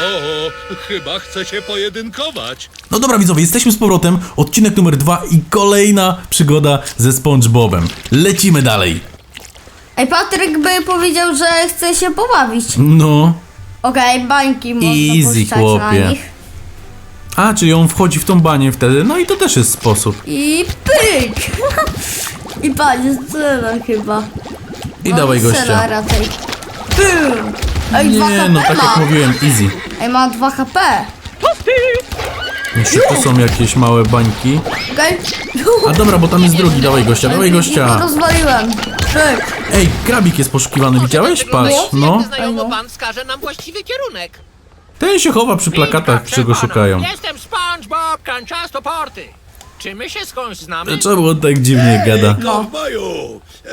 O, chyba chce się pojedynkować. No dobra widzowie, jesteśmy z powrotem, odcinek numer dwa i kolejna przygoda ze SpongeBobem. Lecimy dalej. Ej, Patryk by powiedział, że chce się pobawić. No. Okej, bańki można Easy, puszczać chłopie. na nich. A, czyli on wchodzi w tą banię wtedy, no i to też jest sposób. I pyk! I jest scena chyba. I dawaj scena gościa. raczej. Pym! Ej, 2 Nie, HP no tak ma. jak mówiłem, easy. Ej, ma 2 HP. Jeszcze tu są jakieś małe bańki. Okej? A dobra, bo tam jest drugi, dawaj gościa, dawaj Jego gościa. rozwaliłem. Pyk. Ej, krabik jest poszukiwany, widziałeś? Patrz, no. Znajomo pan wskaże nam właściwy kierunek. Ten się chowa przy plakatach, go pana. szukają. Jestem SpongeBob. Czy my się skądś znamy? Czemu on tak dziwnie gada? No. Kowboju, e,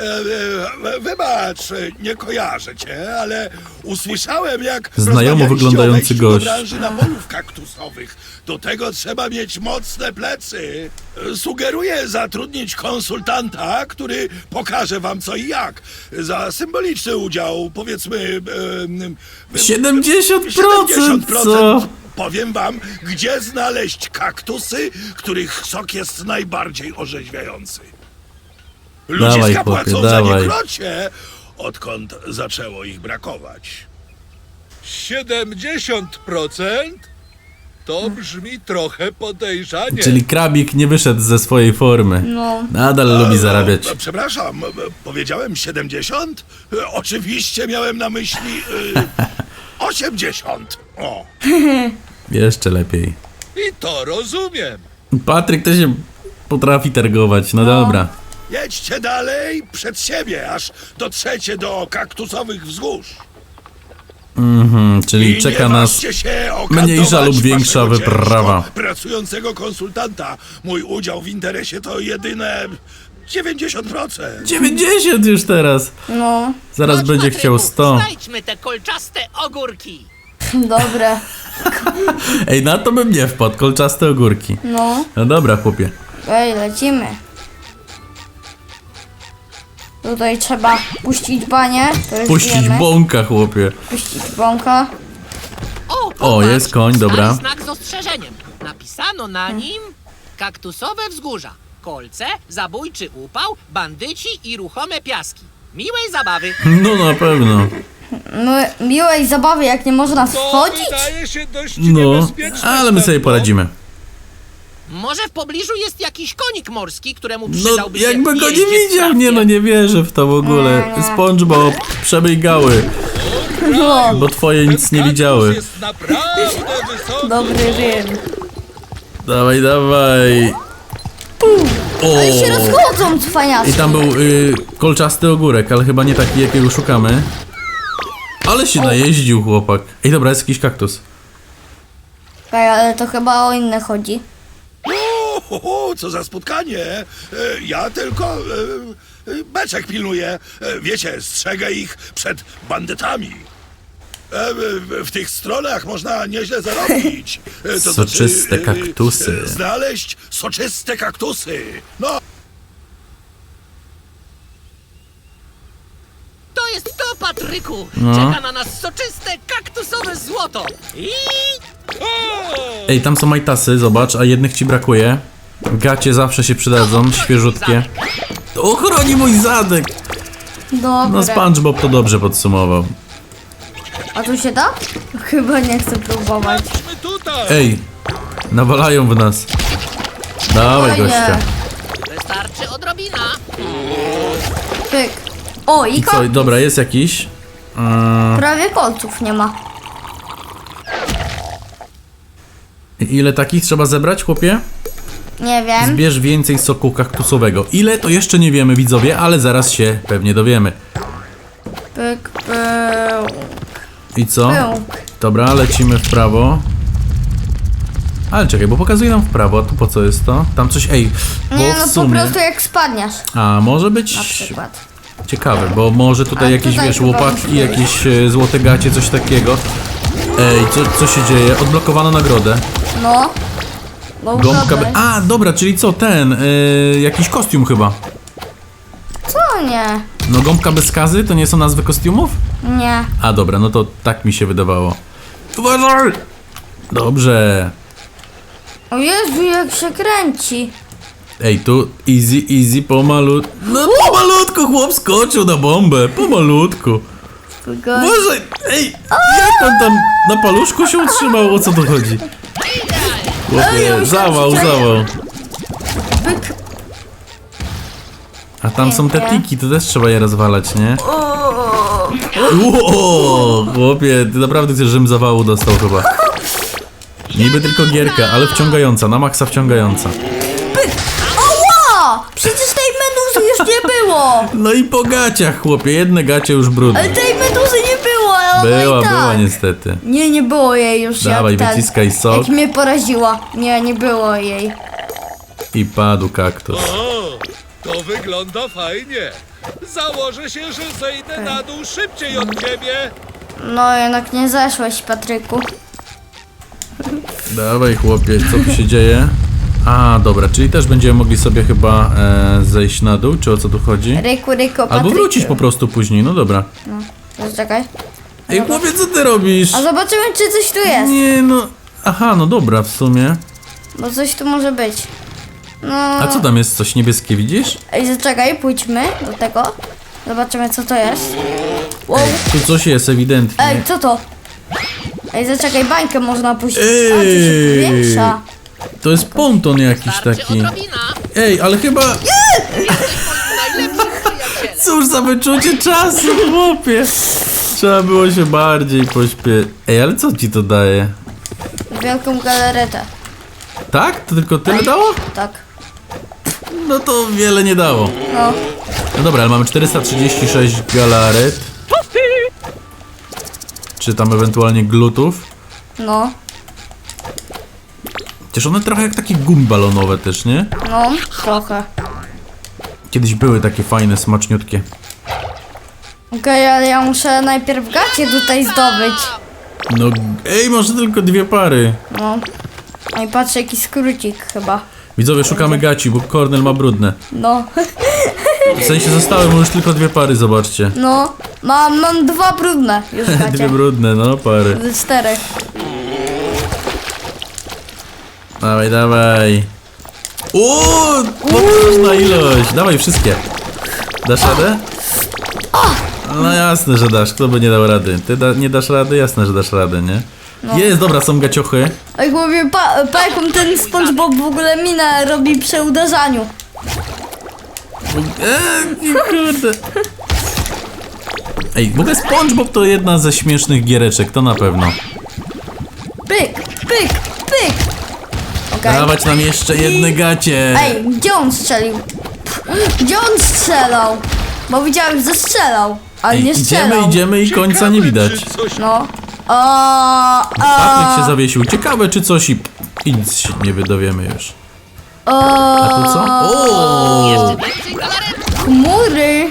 e, wybacz, nie kojarzę cię, ale usłyszałem jak Znajomo rozmawialiście wyglądający o wejściu do gość. branży napojów kaktusowych. Do tego trzeba mieć mocne plecy. E, Sugeruję zatrudnić konsultanta, który pokaże wam co i jak. Za symboliczny udział, powiedzmy... E, 70%, co? Powiem wam, gdzie znaleźć kaktusy, których sok jest najbardziej orzeźwiający. Dawaj, Ludziska chłopie, płacą za dawaj. niekrocie, odkąd zaczęło ich brakować. 70%? To brzmi trochę podejrzanie. Czyli krabik nie wyszedł ze swojej formy. No. Nadal lubi zarabiać. E, Przepraszam, e, powiedziałem 70? E, Oczywiście miałem na myśli e, 80. O, Jeszcze lepiej. i to rozumiem. Patryk to się potrafi targować, no dobra. Jedźcie dalej przed siebie, aż dotrzecie do kaktusowych wzgórz. Mhm, czyli I czeka nie nas ważcie się mniejsza lub większa waszego wyprawa. ciężko pracującego konsultanta. Mój udział w interesie to jedyne 90%. 90 już teraz. No. Zaraz Chodź, będzie Patryku, chciał 100. Znajdźmy te kolczaste ogórki. Dobre. Ej, na to bym nie wpadł, kolczaste ogórki. No. No dobra, chłopie. Ej, lecimy. Tutaj trzeba puścić. To już Puścić wiemy. bąka, chłopie. Puścić bąka. O, popatrz, jest koń, dobra. stary znak z ostrzeżeniem. Napisano na nim kaktusowe wzgórza, kolce, zabójczy upał, bandyci i ruchome piaski. Miłej zabawy. No na pewno. My, miłej zabawy, jak nie można To schodzić. wydaje się dość No, niebezpieczne. ale my sobie poradzimy. Może w pobliżu jest jakiś konik morski, któremu No, przydałby się jakby go nie jeździec widział, nie no, nie wierzę w to w ogóle. SpongeBob, przemyj gały, No. bo twoje Ten nic nie kaktus widziały. jest naprawdę wysoki. Dobry rym. Dawaj, dawaj. Ej, się O! rozchodzą cwaniacy. I tam był y, kolczasty ogórek, ale chyba nie taki, jakiego szukamy. Ale się najeździł chłopak. Ej, dobra, jest jakiś kaktus. Ej, ale to chyba o inne chodzi. O, ho, ho, co za spotkanie. E, Ja tylko e, e, beczek pilnuję. E, Wiecie, strzegę ich przed bandytami. E, w- W tych stronach można nieźle zarobić. E, to znaczy, Soczyste e, kaktusy. Znaleźć soczyste kaktusy. No, To jest to, Patryku! No. Czeka na nas soczyste, kaktusowe złoto! I... Ej, tam są majtasy, zobacz, a jednych ci brakuje. Gacie zawsze się przydadzą, świeżutkie. To ochroni mój zadek! Dobre. No SpongeBob to dobrze podsumował. A tu się da? Chyba nie chcę próbować. tutaj. Ej, nawalają w nas. Dawaj gościa. Wystarczy odrobina. Pyk. O, i Co, ko- dobra, jest jakiś. Eee, prawie kolców nie ma. ile takich trzeba zebrać, chłopie? Nie wiem. Zbierz więcej soku kaktusowego. Ile to jeszcze nie wiemy, widzowie, ale zaraz się pewnie dowiemy. Pyk, pyk, I co? pyk. Dobra, lecimy w prawo. Ale czekaj, bo pokazuje nam w prawo, a tu po co jest to? Tam coś, ej, bo Nie, no w po sumie... prostu jak spadniesz. A, może być Na przykład. Ciekawe, bo może tutaj A jakieś, tutaj wiesz, chyba łopatki, jakieś e, złote gacie, coś takiego. Ej, co, co się dzieje? Odblokowano nagrodę. No. Bo Gąbka... A, dobra, czyli co, ten, e, jakiś kostium chyba. Co nie? No gąbka bez skazy to nie są nazwy kostiumów? Nie. A dobra, no to tak mi się wydawało. Uważaj! Dobrze. O Jezu, jak się kręci. Ej, tu easy, easy, pomalutku. No pomalutku chłop skoczył na bombę, pomalutku. Uważaj! Ej, jak on tam na paluszku się utrzymał? O co tu chodzi? Chłopie, myślałem, zawał, zawał. Pyk. A tam są te tiki, to też trzeba je rozwalać, nie? O, Ło, chłopie, ty naprawdę chcesz, żebym zawału dostał chyba. Niby tylko gierka, ale wciągająca, na maksa wciągająca. Było! No i po gaciach, chłopie, jedne gacie już brudne. Ale tej meduzy nie było, ale ona Była, i tak. była niestety. Nie, nie było jej już Dawaj, jak ten, wyciskaj sok. Jak mnie poraziła. Nie, nie było jej. I padł kaktus. O, to wygląda fajnie. Założę się, że zejdę na dół szybciej od ciebie. No jednak nie zeszłeś, Patryku. Dawaj chłopie, co tu się dzieje? A, dobra, czyli też będziemy mogli sobie chyba e, zejść na dół, czy o co tu chodzi? Ryku, ryku, Patryku. Albo wrócić po prostu później, no dobra. Zaczekaj. Ej chłopie, co ty robisz? A zobaczymy, czy coś tu jest. Nie no, aha, no dobra w sumie. Bo coś tu może być. No. A co tam jest, coś niebieskie widzisz? Ej, zaczekaj, pójdźmy do tego. Zobaczymy, co to jest. Wow. Tu coś jest ewidentnie. Ej, co to? Ej, zaczekaj, bańkę można puścić. Ej. A, to się powiększa. To jest ponton jakiś taki. Ej, ale chyba... Cóż za wyczucie czasu, chłopie. Trzeba było się bardziej pośpie... Ej, ale co ci to daje? Wielką galaretę. Tak? To tylko tyle dało? Tak. No to wiele nie dało. No. No dobra, ale mamy 436 galaret. Czy tam ewentualnie glutów. No. Chociaż one trochę jak takie gumy balonowe też, nie? No. Trochę. Kiedyś były takie fajne, smaczniutkie. Okej, ale ja muszę najpierw gacie tutaj zdobyć. No, ej, może tylko dwie pary. No. No i patrzę, jaki skrócik chyba. Widzowie, szukamy gaci, bo Kornel ma brudne. No. W sensie zostały mu już tylko dwie pary, zobaczcie. No. Mam, mam dwa brudne już Dwie gacie. brudne, no pary. Ze czterech. Dawaj, dawaj. Uuu, potężna ilość. Dawaj wszystkie. Dasz radę? No jasne, że dasz. Kto by nie dał rady? Ty da, nie dasz rady? Jasne, że dasz radę, nie? Jest, dobra, są gaciochy. Ej, chłopie, pa, pa jaką ten SpongeBob w ogóle minę robi przy uderzaniu. Eee, kurde. Ej, w ogóle SpongeBob to jedna ze śmiesznych giereczek, to na pewno. Pyk, pyk, pyk. Okej. Dawać nam jeszcze jedne gacie. Ej, gdzie on strzelił? Gdzie on strzelał? Bo widziałem, że strzelał, ale Ej, nie idziemy, strzelał. idziemy i końca Ciekawe, nie widać. czy Coś... No. A, Patryk się a, zawiesił. Ciekawe czy coś i, i nic się nie wydowiemy już. a, A tu co? O! Chmury.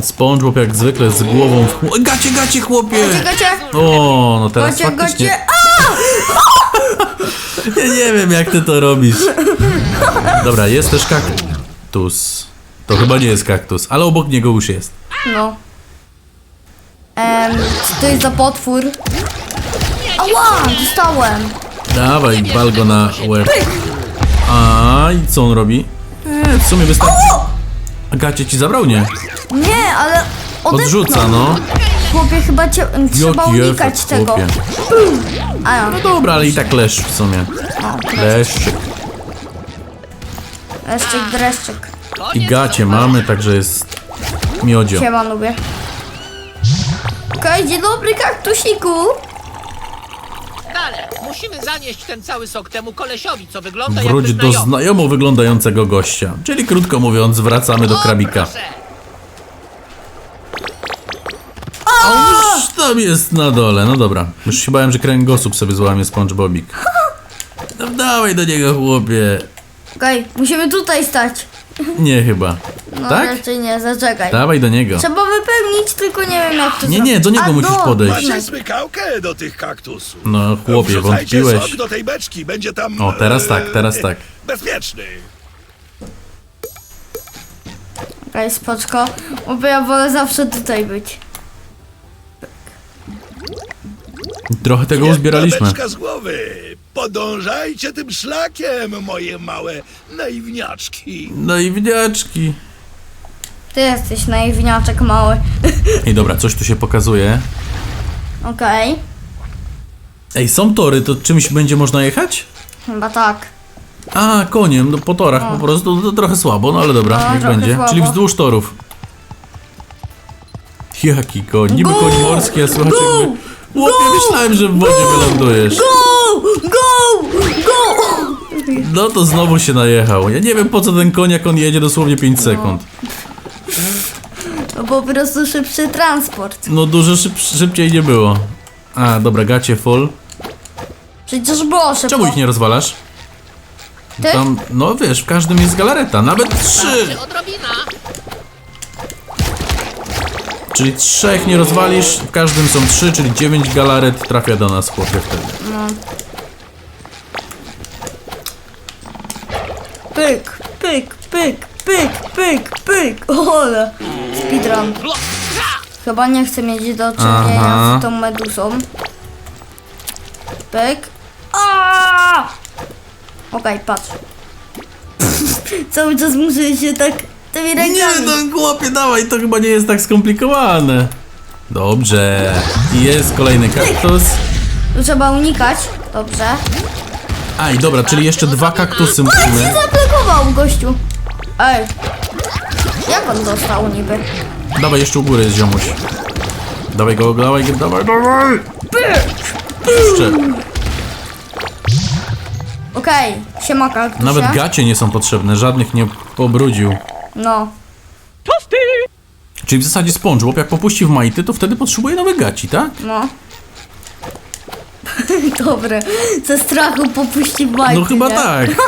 SpongeBob jak zwykle z głową w chmu- Gacie, gacie, chłopie! Czekajcie, O, no teraz gocie, faktycznie... gocie. Ja nie wiem jak ty to robisz. Dobra, jest też kaktus. To chyba nie jest kaktus, ale obok niego już jest. No. Em, co to jest za potwór? Ała, dostałem. Dawaj, bal go na łeb. A i co on robi? E, w sumie wystarczy. A gacie ci zabrał? Nie. Nie, ale odepchnął. Odrzuca, no. Chłopie, chyba cię, trzeba Jaki unikać efekt, tego. chłopie. A ja, No dobra, ale i tak lesz w sumie. Leszczyk. dreszczyk, dreszczyk. I gacie mamy, także jest miodzio. Siema, lubię. Okej, dzień dobry, kaktusiku. Dalej, musimy zanieść ten cały sok temu kolesiowi, co wygląda Wróć jakby do znajomo wyglądającego gościa. Czyli krótko mówiąc, wracamy do O, krabika. proszę. Tam jest na dole, no dobra. Już się bałem, że kręgosłup sobie złamie SpongeBobik. No dawaj do niego, chłopie. Okej, musimy tutaj stać. Nie chyba. No tak? raczej nie, zaczekaj. Dawaj do niego. Trzeba wypełnić, tylko nie wiem jak to Nie, zrobić. nie, do niego A, musisz do- podejść. Macie smykałkę do tych kaktusów. No chłopie, Wrzucajcie wątpiłeś. sok do tej beczki, będzie tam... O, teraz e, tak, teraz tak. Bezpieczny. Okej, spoczko. Bo ja wolę zawsze tutaj być. Trochę tego uzbieraliśmy. z głowy. Podążajcie tym szlakiem, moje małe naiwniaczki. No i wniaczki. Ty jesteś naiwniaczek mały. Ej, dobra, coś tu się pokazuje. Okej, Ej, są tory, to czymś będzie można jechać? chyba tak. A, koniem, no po torach po prostu, to trochę słabo, no ale dobra, No, niech będzie. słabo. Czyli wzdłuż torów. Jaki koń? Niby Go! koń morski, a słuchajcie, Go! jakby... Łopie, myślałem, że w wodzie wylądujesz. Go! Go! Go! No to znowu się najechał. Ja nie wiem po co ten koń, jak on jedzie dosłownie 5 sekund. No po prostu szybszy transport. No dużo szyb szybciej nie było. A, dobra, gacie full. Przecież było szybko. Czemu ich nie rozwalasz? Ty? Tam, no wiesz, w każdym jest galareta, nawet trzy! Odrobina? Czyli trzech nie rozwalisz, w każdym są trzy, czyli dziewięć galaret trafia do nas, chłopie, wtedy. Pyk, pyk, pyk, pyk, pyk, pyk. Ole. Speedrun. Chyba nie chcę mieć do czynienia Aha. z tą medusą. Pyk. Aaaa! Okej, patrz. Cały czas muszę się tak tymi Nie, no chłopie, dawaj, to chyba nie jest tak skomplikowane. Dobrze. I jest kolejny kaktus. Tu trzeba unikać. Dobrze. Aj, dobra, czyli jeszcze dwa kaktusy Ej, się musimy. zablokował gościu. Ej. Jak on dostał niby? Dawaj, jeszcze u góry jest ziomuś. Dawaj go, dawaj go, dawaj, dawaj! Jeszcze. Okej, siema kaktusie. Nawet gacie nie są potrzebne, żadnych nie pobrudził. No. Czyli w zasadzie SpongeBob jak popuści w majty, to wtedy potrzebuje nowych gaci, tak? No. Dobre. Ze strachu popuści bajki, No chyba nie? tak.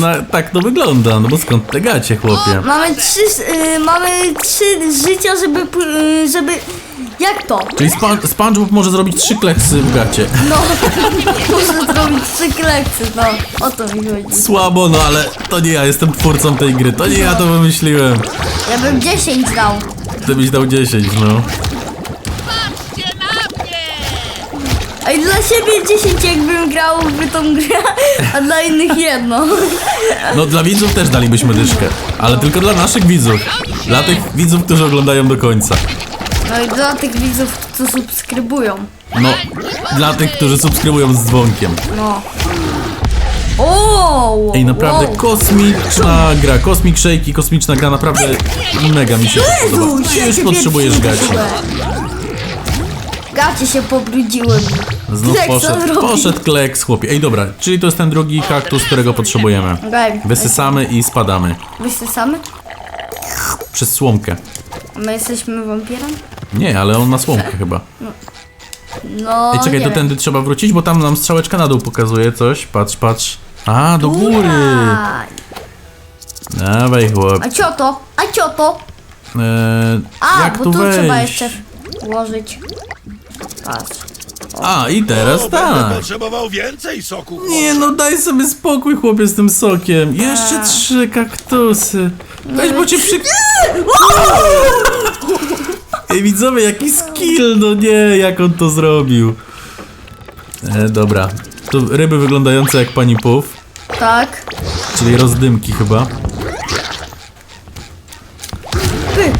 No, tak to wygląda, no bo skąd te gacie, chłopie? Mamy trzy, y, mamy trzy życia, żeby, y, żeby... Jak to? Czyli Span SpongeBob może zrobić trzy kleksy w gacie. No, muszę zrobić trzy kleksy, no. O to mi chodzi. Słabo, no ale to nie ja jestem twórcą tej gry, to nie ja to wymyśliłem. Ja bym 10 dał. Ty byś dał 10, no. Patrzcie na mnie! Ej, dla siebie 10 jakbym grał w tą grę, a dla innych jedno. No dla widzów też dalibyśmy dyszkę, ale tylko dla naszych widzów. Dla tych widzów, którzy oglądają do końca. No i dla tych widzów, co subskrybują. No, dla tych, którzy subskrybują z dzwonkiem. No. O! Ej, naprawdę wow. kosmiczna gra, Cosmic Shake i kosmiczna gra, naprawdę mega mi się podoba. Jezu, No i już potrzebujesz gaci. Gacie się pobrudziły. Znów to poszedł, poszedł kleks, chłopie. Ej, dobra, czyli to jest ten drugi kaktus, którego potrzebujemy. Okej, Wysysamy i spadamy. wysysamy? Przez słomkę. My jesteśmy wampirem? Nie, ale on ma słomkę chyba. No, Ej, czekaj, nie to wiem. tędy trzeba wrócić, bo tam nam strzałeczka na dół pokazuje coś. Patrz, patrz. A, do góry. Ura. Dawaj, chłop. A cioto? A cioto? Eee, A, jak bo tu tu wejść? trzeba jeszcze włożyć. Patrz. A, i teraz o, będę tak. potrzebował więcej soku. Nie no, daj sobie spokój, chłopie, z tym sokiem. Jeszcze trzy kaktusy. Weź, bo cię przy... Ej, widzowie, jaki skill, no nie, jak on to zrobił. E, dobra. Tu ryby wyglądające jak pani Puf, Tak. czyli rozdymki chyba. Pyk.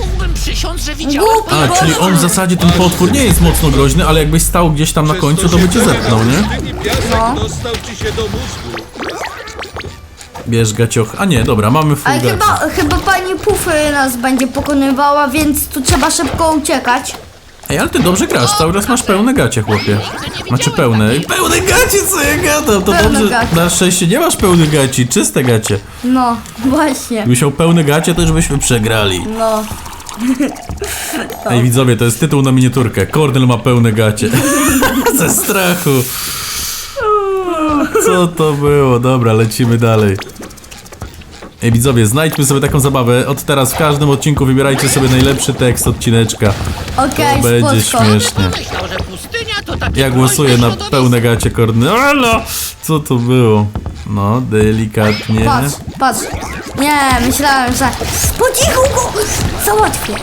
Mógłbym przysiąc, że widziałem... Głupi A, czyli on w zasadzie, ten potwór nie jest mocno groźny, ale jakbyś stał gdzieś tam na końcu, to by cię zepchnął, nie? Piasek No. dostał ci się do mózgu. Bierz gacioch. A nie, dobra, mamy full Ale gaci. chyba, chyba pani Pufy nas będzie pokonywała, więc tu trzeba szybko uciekać. Ej, ale ty dobrze grasz, cały czas masz pełne gacie, chłopie. Znaczy pełne. Pełne gacie, co ja gadam? To Pełne dobrze, gacie. na szczęście nie masz pełnych gaci, czyste gacie. No, właśnie. Gdybyś miał pełne gacie, to już byśmy przegrali. No. Ej, widzowie, to jest tytuł na miniaturkę. Kornel ma pełne gacie. Ze strachu. Co to było? Dobra, lecimy dalej. Ej, widzowie, znajdźmy sobie taką zabawę. Od teraz w każdym odcinku wybierajcie sobie najlepszy tekst odcineczka. Okej, będzie spoko. śmiesznie. Myślał, że pustynia to takie Ja głosuję groźne na środowisko. pełne gacie Kornela. Co to było? No, delikatnie. Patrz, patrz. Nie, myślałem, że po cichu go załatwię.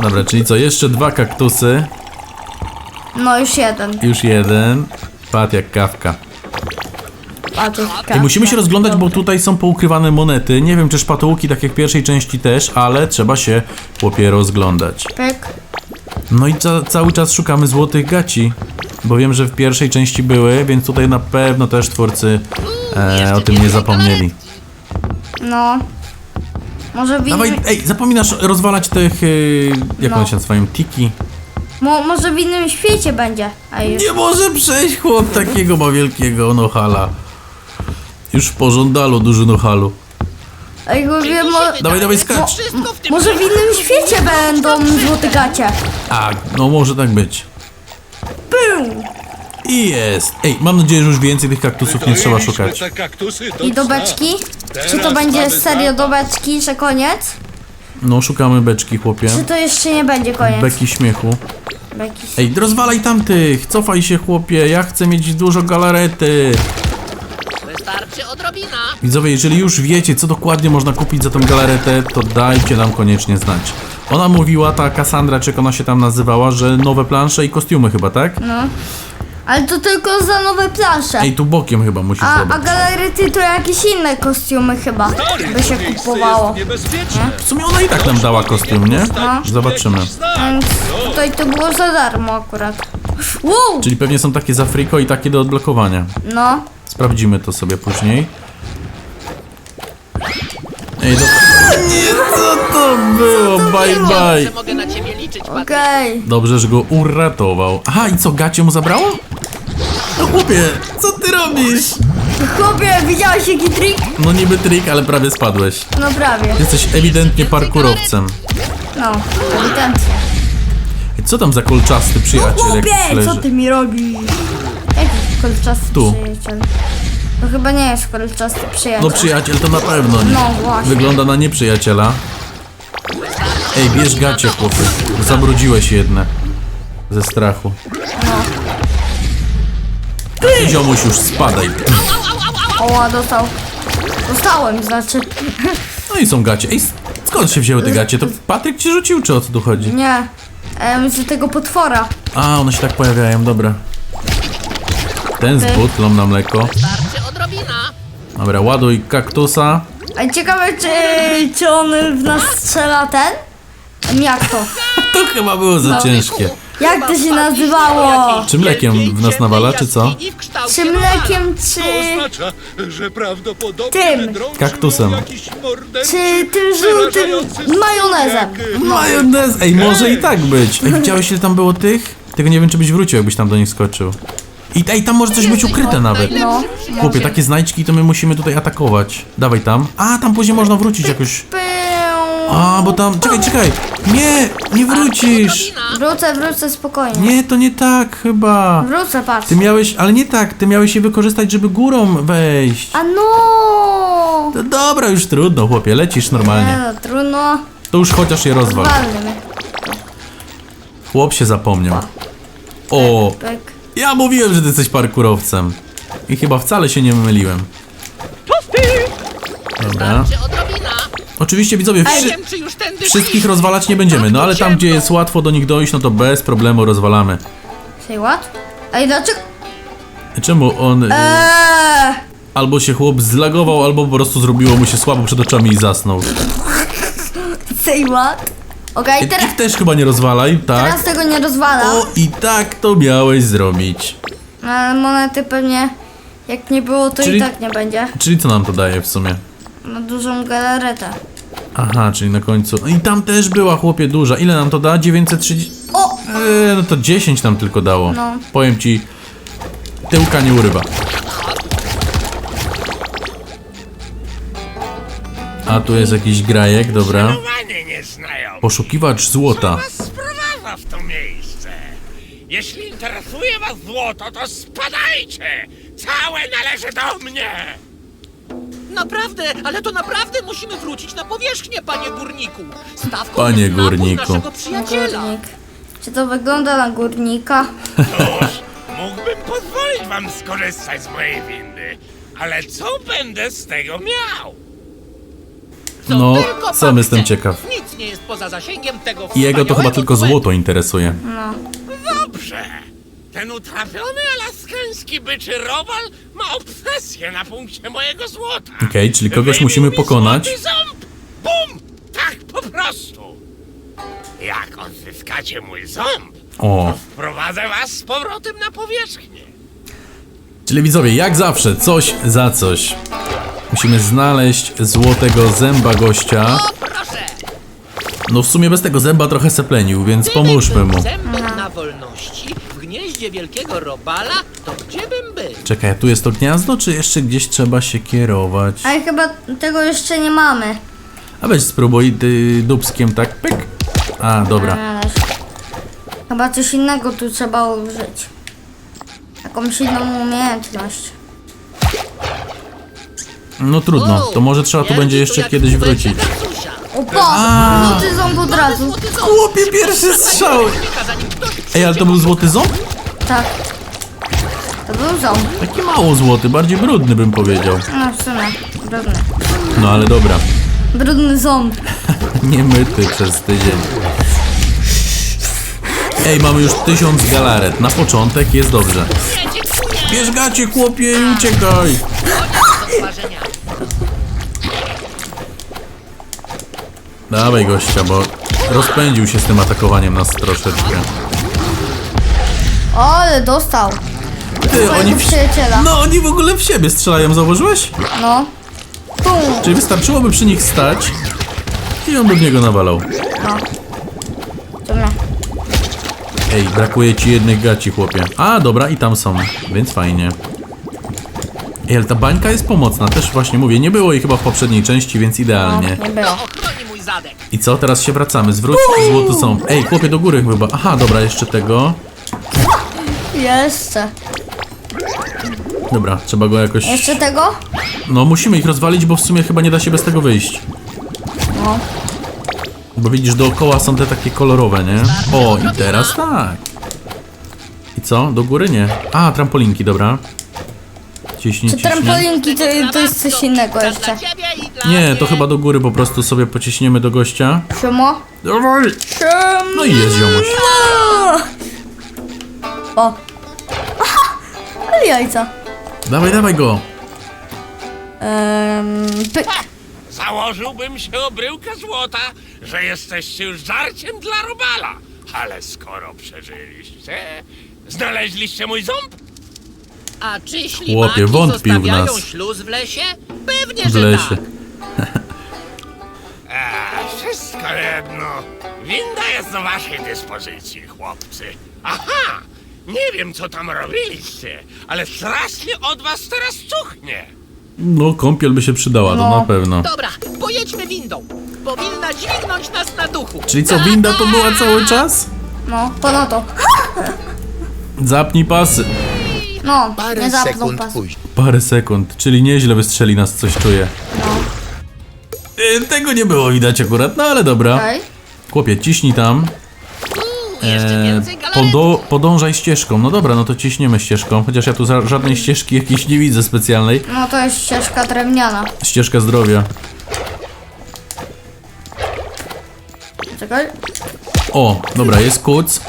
Dobra, czyli co? Jeszcze dwa kaktusy. No już jeden. Już jeden. Pat jak kawka. A to I musimy się rozglądać, bo tutaj są poukrywane monety. Nie wiem, czy szpatułki, tak jak w pierwszej części też, ale trzeba się, chłopie, rozglądać. Pyk. No i ca cały czas szukamy złotych gaci. Bo wiem, że w pierwszej części były, więc tutaj na pewno też twórcy e, o tym nie zapomnieli. No. Może w Dawaj, innym, ej, zapominasz rozwalać tych, y, jak No. one się nazywają, tiki? mo, może w innym świecie będzie. A już. Nie może przejść chłop takiego ma wielkiego nohala. Już w pożądalu duży nohalu. Ej, bo wiem, mo, Dawaj, dawaj, skacz. Wszystko w tym może w innym świecie będą złote gacie. A, no może tak być. Pum. I jest. Ej, mam nadzieję, że już więcej tych kaktusów nie trzeba szukać. te kaktusy do I do cna. beczki? Teraz Czy to będzie mamy serio zabaw. do beczki, że koniec? No, szukamy beczki, chłopie. Czy to jeszcze nie będzie koniec? Beki śmiechu. Beki. Ej, rozwalaj tamtych! Cofaj się, chłopie, ja chcę mieć dużo galarety. Wystarczy odrobina. Widzowie, jeżeli już wiecie, co dokładnie można kupić za tą galaretę, to dajcie nam koniecznie znać. Ona mówiła, ta Cassandra, czy jak ona się tam nazywała, że nowe plansze i kostiumy chyba, tak? No. Ale to tylko za nowe plansze. Ej, tu bokiem chyba musisz A, a zobaczyć. galarety to jakieś inne kostiumy chyba Stary, by się kupowało. jest niebezpieczne. W sumie ona i tak nam dała kostium, nie? Zobaczymy. Jakiś znak. Więc No. tutaj to było za darmo akurat. Wow! Czyli pewnie są takie za friko i takie do odblokowania. No. Sprawdzimy to sobie później. Ej, do... Nie, co to było? Bye, Że bye. mogę na ciebie liczyć, Patryk. Okej. Dobrze, że go uratował. Aha, i co, gacie mu zabrało? No chłopie, co ty robisz? Chłopie, widziałeś jaki trik? No niby trik, ale prawie spadłeś. No prawie. Jesteś ewidentnie parkurowcem. No, ewidentnie. Ej, Co tam za kolczasty przyjaciel jak Chłopie, co leży? ty mi robisz? Kolczasty Tu. przyjaciel? To chyba nie jest kolczasty przyjaciel. No przyjaciel to na pewno nie. No właśnie. Wygląda na nieprzyjaciela. Ej, bierz gacie, chłopie. Zabrudziłeś jedne. Ze strachu. Ty! Ziomuś już spadaj. Oła, dostał. Dostałem, znaczy. No i są gacie. Ej, skąd się wzięły te gacie? To Patryk ci rzucił, czy o co tu chodzi? Nie. Em, z tego potwora. A, one się tak pojawiają, dobra. Ten z butlą na mleko. Wystarczy odrobina. Dobra, ładuj kaktusa. A ciekawe, czy, czy on w nas strzela ten? Jak to? To chyba było za ciężkie. Jak to się nazywało? Czy mlekiem w nas nawala, czy co? Czy mlekiem, czy... oznacza, że prawdopodobnie Tym. drążył Kaktusem. ją jakiś morderczy, Czy tym żółtym przerażający majonezem? Majonez! Ej, może i tak być. Ej, widziałeś ile tam było tych? Tego nie wiem, czy byś wrócił, jakbyś tam do nich skoczył. I ej, tam może coś być ukryte nawet. No. Chłopie, takie znajdźki to my musimy tutaj atakować. Dawaj tam. A, tam później można wrócić jakoś. A, bo tam... Czekaj, czekaj! Nie! Nie wrócisz! Wrócę, wrócę spokojnie. Nie, to nie tak chyba. Wrócę, patrz. Ty miałeś... Ale nie tak, ty miałeś je wykorzystać, żeby górą wejść. A no! To dobra, już trudno, chłopie, lecisz Nie normalnie. no, trudno. To już chociaż je rozwal. Walny. Chłop się zapomniał. O, Pyk. Ja mówiłem, że ty jesteś parkurowcem. I chyba wcale się nie myliłem. Dobra. Wystarczy odrobina. Oczywiście widzowie, Nie wszy wiem, czy już tędy wszystkich rozwalać nie będziemy, no ale tam gdzie jest łatwo do nich dojść, no to bez problemu rozwalamy. Say what? Ej, dlaczego? Czemu on... y, Eee, Albo się chłop zlagował, albo po prostu zrobiło mu się słabo przed oczami i zasnął. say what? Okej, I teraz, ich też chyba nie rozwalaj, tak? teraz tego nie rozwalam. O, i tak to miałeś zrobić. Ale monety pewnie, jak nie było, to Czyli- i tak nie będzie. Czyli co nam to daje w sumie? Na dużą galaretę. Aha, czyli na końcu. No I tam też była chłopie duża. Ile nam to da? 930. O! Eee, no to 10 nam tylko dało. No. Powiem ci, tyłka nie urywa. A tu jest jakiś grajek, dobra. Panie nie znają. Poszukiwacz złota. Was sprowadza w to miejsce. Jeśli interesuje was złoto, to spadajcie. Całe należy do mnie. Naprawdę, ale to naprawdę musimy wrócić na powierzchnię, panie górniku. Stawką Panie jest napój górniku. naszego przyjaciela. Górnik. Czy to wygląda na górnika? Cóż, mógłbym pozwolić wam skorzystać z mojej windy. Ale co będę z tego miał? Co No, tylko sam pan jestem chce. ciekaw. Nic nie jest poza zasięgiem tego I jego to chyba wspaniałego tylko duetu. złoto interesuje. No. Dobrze. Ten utrapiony alaskański byczy robal ma obsesję na punkcie mojego złota. Okej, czyli kogoś Wybił musimy mi pokonać. złoty ząb! Bum! Tak po prostu! Jak odzyskacie mój ząb, O, wprowadzę was z powrotem na powierzchnię. Czyli widzowie, jak zawsze, coś za coś. Musimy znaleźć złotego zęba gościa. No w sumie bez tego zęba trochę seplenił, więc pomóżmy mu. na wolności w gnieździe wielkiego robala, to gdzie bym był? Czekaj, a tu jest to gniazdo, czy jeszcze gdzieś trzeba się kierować? Ale chyba tego jeszcze nie mamy. A weź spróbuj ty, dubskiem, tak? Pyk. A, dobra. Chyba coś innego tu trzeba użyć. Jakąś inną umiejętność. No trudno, to może trzeba tu będzie jeszcze kiedyś wrócić. Opa! Złoty ząb od razu. Chłopie, pierwszy strzał! Ej, ale to był złoty ząb? Tak. To był ząb. Taki mało złoty, bardziej brudny bym powiedział. No w sumie. Brudny. No ale dobra. Brudny ząb. Nie myty przez tydzień. Ej, mamy już tysiąc galaret. Na początek jest dobrze. Bierz gacie, chłopie, i uciekaj! Dawaj gościa, bo rozpędził się z tym atakowaniem nas troszeczkę. O, ale dostał. Ty, oni w... przyjaciela. No, oni w ogóle w siebie strzelają, zauważyłeś? No. Pum. Czyli wystarczyłoby przy nich stać i on by w niego nawalał. Mnie. Ej, brakuje ci jednych gaci, chłopie. A, dobra, i tam są, więc fajnie. Ej, ale ta bańka jest pomocna, też właśnie mówię, nie było jej chyba w poprzedniej części, więc No, idealnie. nie było. Ochroni mój zadek. I co, teraz się wracamy, zwróć złoto są. Ej, chłopie, do góry chyba. Aha, dobra, jeszcze tego. Jeszcze. Dobra, trzeba go jakoś... Jeszcze tego? No, musimy ich rozwalić, bo w sumie chyba nie da się bez tego wyjść. No. Bo widzisz, dookoła są te takie kolorowe, nie? O, i teraz tak. I co? Do góry nie? A, trampolinki, dobra. Ciśnij, Czy ciśnij. trampolinki to, to jest coś innego jeszcze. Nie, to chyba do góry po prostu sobie pociśniemy do gościa. Siemo? Dawaj! No i jest ziomuś. O. Aha! Ale jajca. Dawaj, dawaj go. Ehm, pyk. Założyłbym się o bryłkę złota, że jesteście już żarciem dla robala. Ale skoro przeżyliście, znaleźliście mój ząb? A czy Chłopie, ślimaki wątpił w zostawiają nas. śluz w lesie? Pewnie, W że lesie. tak. Eee, wszystko jedno. Winda jest do waszej dyspozycji, chłopcy. Aha! Nie wiem, co tam robiliście, ale strasznie od was teraz cuchnie. No, kąpiel by się przydała, to No. na pewno. Dobra, pojedźmy windą. Powinna dźwignąć nas na duchu. Czyli co, winda to była cały czas? No, ponadto. Zapnij pasy. No, Parę nie zapnął sekund pas. później. Parę sekund, czyli nieźle wystrzeli nas, coś czuję. E, Tego nie było widać akurat, no ale dobra. Okej. Chłopie, ciśnij tam. E, galaret. podo podążaj ścieżką. No dobra, no to ciśniemy ścieżką. Chociaż ja tu za żadnej ścieżki jakiejś nie widzę specjalnej. No to jest ścieżka drewniana. Ścieżka zdrowia. Czekaj. O, dobra, jest kuc.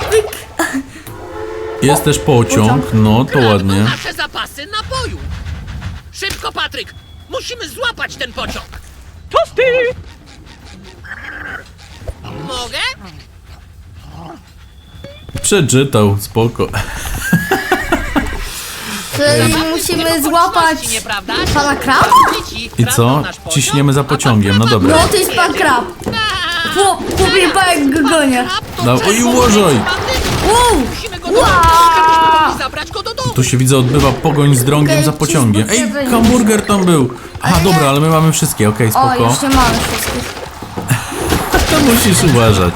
Jest też pociąg, no to ładnie. nasze zapasy napoju. Szybko, Patryk. Musimy złapać ten pociąg. Tosty! Mogę? Przeczytał, spoko. Czyli musimy złapać nieprawda? pana kraba? Dzieci I co? Ciśniemy za a pociągiem, no dobra. No to jest pan krab. Chłop, chłopie, jak go gonię. No, oj, uważaj. Wow! Musimy go dołożyć, zabrać go do domu. Tu się widzę odbywa pogoń z drągiem Okej, za pociągiem. Ej, cheeseburger hamburger tam był. Aha, dobra, ale my mamy wszystkie, okej, O, spoko. już nie mamy wszystkich. To musisz uważać.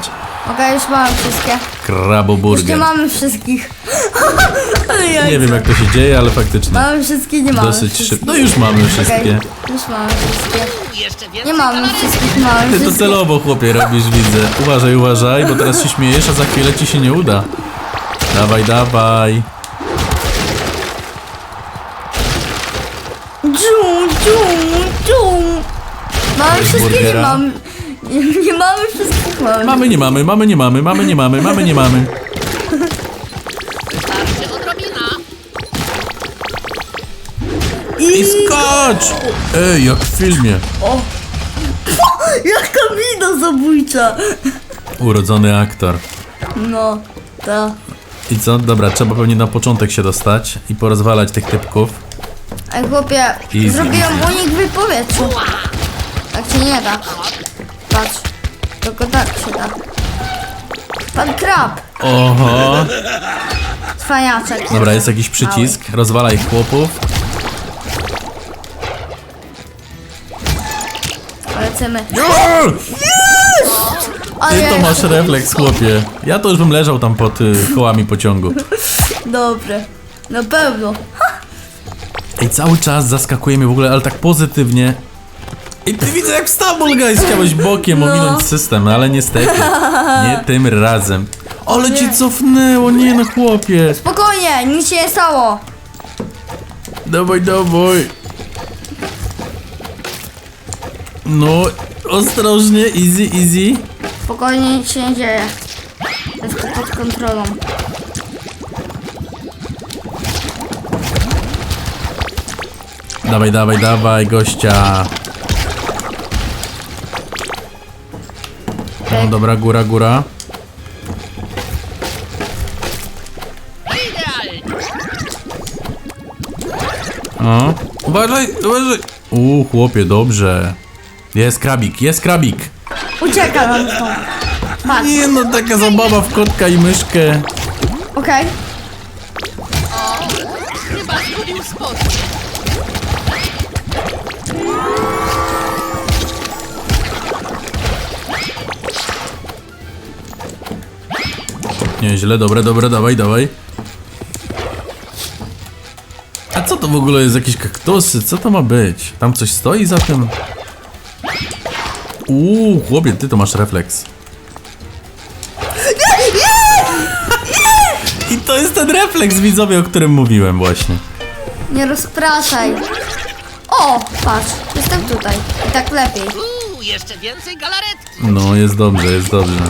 Okej, już mamy wszystkie. Kraboburger. mamy wszystkich. Jajca. Nie wiem jak to się dzieje, ale faktycznie. Mamy wszystkie, nie mamy Dosyć wszystkich. szybko. No już mamy wszystkie. już mamy wszystkie. Jeszcze Nie mamy wszystkich, mamy Ty to celowo, chłopie, robisz, widzę. Uważaj, uważaj, bo teraz się śmiejesz, a za chwilę ci się nie uda. Dawaj, dawaj. Dżum, dżum, dżum. Mamy wszystkie, nie burgera? mamy. Nie, nie mamy wszystkich mamy. Mamy, nie mamy, mamy, nie mamy, mamy, nie mamy, mamy, nie mamy. I skacz! Ej, jak w filmie. O! Jaka wina zabójcza! Urodzony aktor. No, ta. I co? Dobra, trzeba pewnie na początek się dostać i porozwalać tych typków. Ej chłopie, Easy, zrobiłam unik w. Tak się nie da. Patrz. Tylko tak się da. Pan krab. Oho! Cwaniaczek. Dobra, jest jakiś przycisk. Rozwalaj chłopów. Lecimy. Ty to masz refleks, chłopie. Ja to już bym leżał tam pod y, kołami pociągu. Dobre. Na pewno. I cały czas zaskakuje mnie w ogóle, ale tak pozytywnie. I ty widzę jak w Stumble Guys chciałeś bokiem No. ominąć system, ale niestety. Nie tym razem. Ale cię cofnęło, nie no chłopie. Spokojnie, nic się nie stało. Dawaj, dawaj. No, ostrożnie, easy, easy. Spokojnie, nic się nie dzieje. Jest to pod kontrolą. Dawaj, dawaj, dawaj, gościa. No dobra, góra, góra. O, uważaj, uważaj. U, chłopie, dobrze. Jest krabik, jest krabik. Ucieka nam stąd. Patrz, Nie no, taka zabawa w kotka i myszkę. okej? Nieźle, dobre, dobre, dawaj, dawaj. A co to w ogóle jest? Jakieś kaktusy? Co to ma być? Tam coś stoi za tym? Uuu, chłopie, ty to masz refleks. I to jest ten refleks, widzowie, o którym mówiłem właśnie. Nie rozpraszaj. O, patrz, jestem tutaj. I tak lepiej. Uuu, jeszcze więcej galaretki. No, jest dobrze, jest dobrze.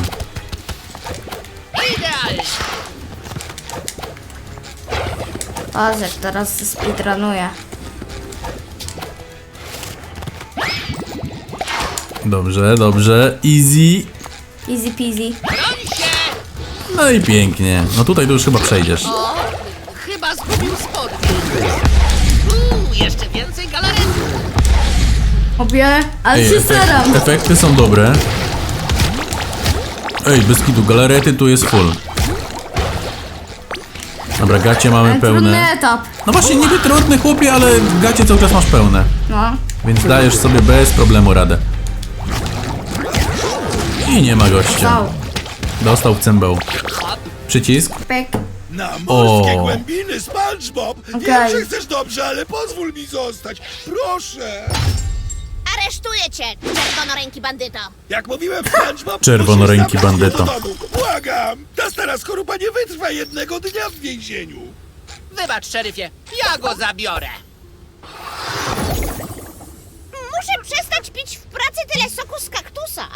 Jak teraz speedrunuję. Dobrze, dobrze. Easy. Easy peasy. No i pięknie. No tutaj to już chyba przejdziesz. O, chyba zgubił spodnie. Uuu, jeszcze więcej galaretki. Obie, ale Ej, się efek- staram. efekty są dobre. Ej, bez kitu, galarety tu jest full. Dobra, gacie mamy Ale Trudny pełne. etap. No właśnie, niby trudny chłopie, ale gacie cały czas masz pełne. No. Więc dajesz sobie bez problemu radę. I nie ma gościa. Wow. Dostał w cembeł. Przycisk. Pyk. Na morskie O. głębiny, SpongeBob! Wiem, Okej. że chcesz dobrze, ale pozwól mi zostać. Proszę! Aresztuję cię, czerwonoręki bandyto! Jak mówiłem, SpongeBob, Czerwonoręki musisz zabrać mnie bandyto. do domu. Błagam! Ta stara skorupa nie wytrwa jednego dnia w więzieniu. Wybacz, szeryfie, ja go zabiorę. Muszę przestać pić w pracy tyle soku z kaktusa!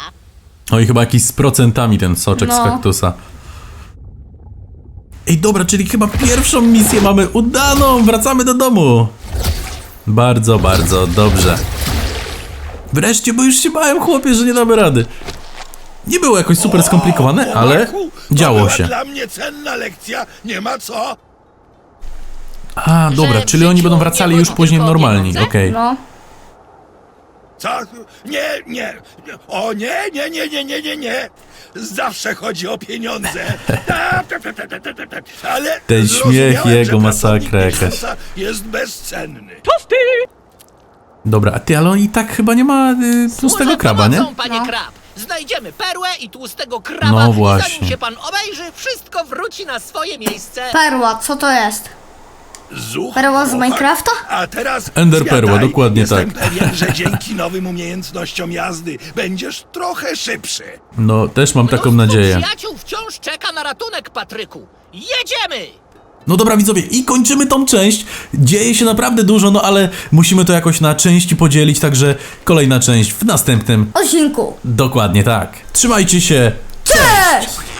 No i chyba jakiś z procentami ten soczek z No. kaktusa. Ej, dobra, czyli chyba pierwszą misję mamy udaną. Wracamy do domu. Bardzo, bardzo dobrze. Wreszcie, bo już się bałem, chłopie, że nie damy rady. Nie było jakoś super skomplikowane, O, ale działo się. dla mnie cenna lekcja, nie ma co. A, dobra, Że w czyli oni życiu będą nie wracali chodzi już później tylko o normalni, pieniądze? okej. No. Co? Nie, nie. O nie, nie, nie, nie, nie, nie, nie. Zawsze chodzi o pieniądze. Ta, ta, ta, ta, ta, ta, ta, ta. Ale Ten śmiech zrozumiałem, jego, że masakra pracownik jakaś. jest bezcenny. Dobra, a ty, ale on i tak chyba nie ma y, tłustego Służę kraba, nie? pomocą, panie No. krab. Znajdziemy perłę i tłustego kraba No i właśnie. zanim się pan obejrzy, wszystko wróci na swoje miejsce. Perła, co to jest? Zuch, Perła z chłopak. Minecrafta? A teraz Ender perła, dokładnie Jestem tak. pewien, że dzięki nowym umiejętnościom jazdy będziesz trochę szybszy. No, też mam taką Mnóstwo nadzieję. przyjaciół wciąż czeka na ratunek, Patryku. Jedziemy! No dobra widzowie, i kończymy tą część. Dzieje się naprawdę dużo, no ale musimy to jakoś na części podzielić, także kolejna część w następnym. Odcinku. Dokładnie tak. Trzymajcie się. Cześć!